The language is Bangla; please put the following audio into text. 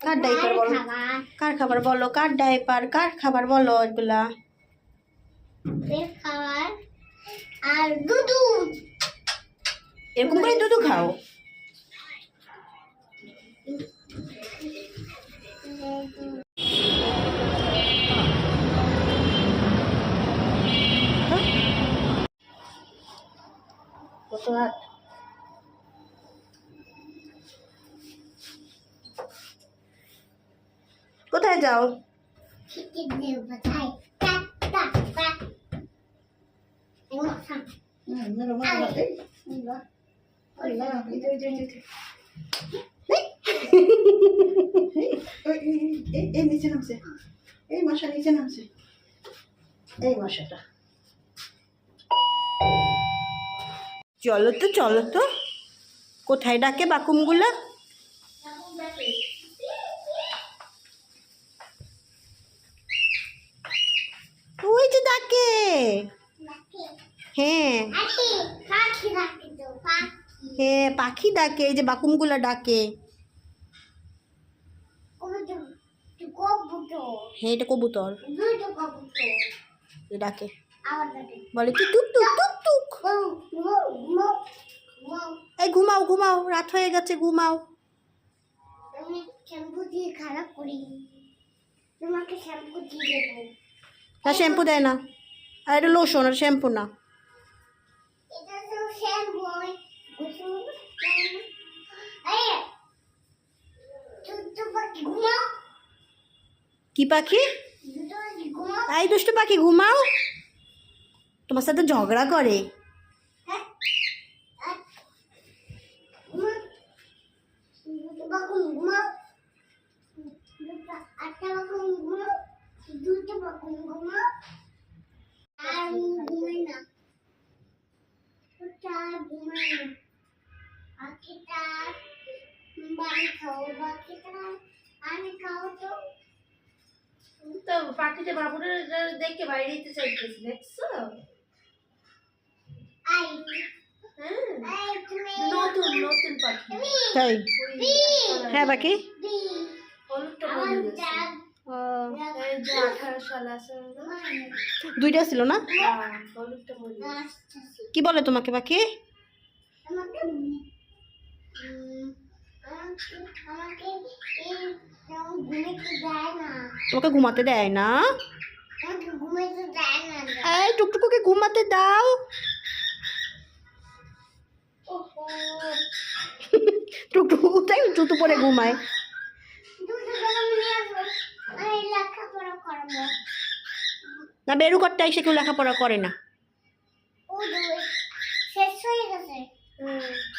কার ডাইপার বলো কার খাবার বলো কার ডাইপার কার খাবার বলো এগুলা খাবার আর দুধু এরকম করে দুধ খাও I want some. এই নিচে নামছে এই মশা নিচে নামছে এই মশাটা চলো তো চলো তো। কোথায় ডাকে বাকুমগুলা? ওই যে ডাকে। হ্যাঁ. হ্যাঁ পাখি ডাকে এই যে বাকুমগুলো ডাকে। হ্যাঁ এটা কবুতর। ডাকে। বলে কি টুক টুক টুক টুক। এই ঘুমাও ঘুমাও রাত হয়ে গেছে ঘুমাও। আমি শ্যাম্পু দিয়ে খারাপ করি। তোমাকে শ্যাম্পু দিয়ে দেবো। না শ্যাম্পু দেয় না। আর এটা লোশন আর শ্যাম্পু না। এটা তো শ্যাম্পু আমি কি পাখি? এই দুষ্টু পাখি ঘুমাও। তোমার সাথে ঝগড়া করে হ্যাঁ আর ঘুমাও দুটো পাখি ঘুমাও দুটো আটটা পাখি ঘুমাও দুটো পাখি ঘুমাও আর আমি ঘুমাই না ওটা আর ঘুমাই না পাখিটা বাড়ি খাও পাখিটা আমি খাও তো তো পাখিটা বাবুরের দেখে বাইরে দিতে চাইতেছি দেখছ আই হ্যাঁ আই তুমি নতুন নতুন পাখি তুমি তাই ওই হ্যাঁ পাখি বি হলুদটা হ্যাঁ, বলে আমার গেছে ডাক ও, এই যে আঠারো সাল আছে দুইটা ছিল না? হ্যাঁ, কি বলে তোমাকে পাখি? তোমাকে ঘুমাতে দেয় না? এই টুকটুকুকে ঘুমাতে দাও। টুকটুকু তাই জুতো পরে ঘুমায়। না বেরু করতে এসে কেউ লেখাপড়া করে না। ও দুই শেষ হয়ে গেছে? হুম।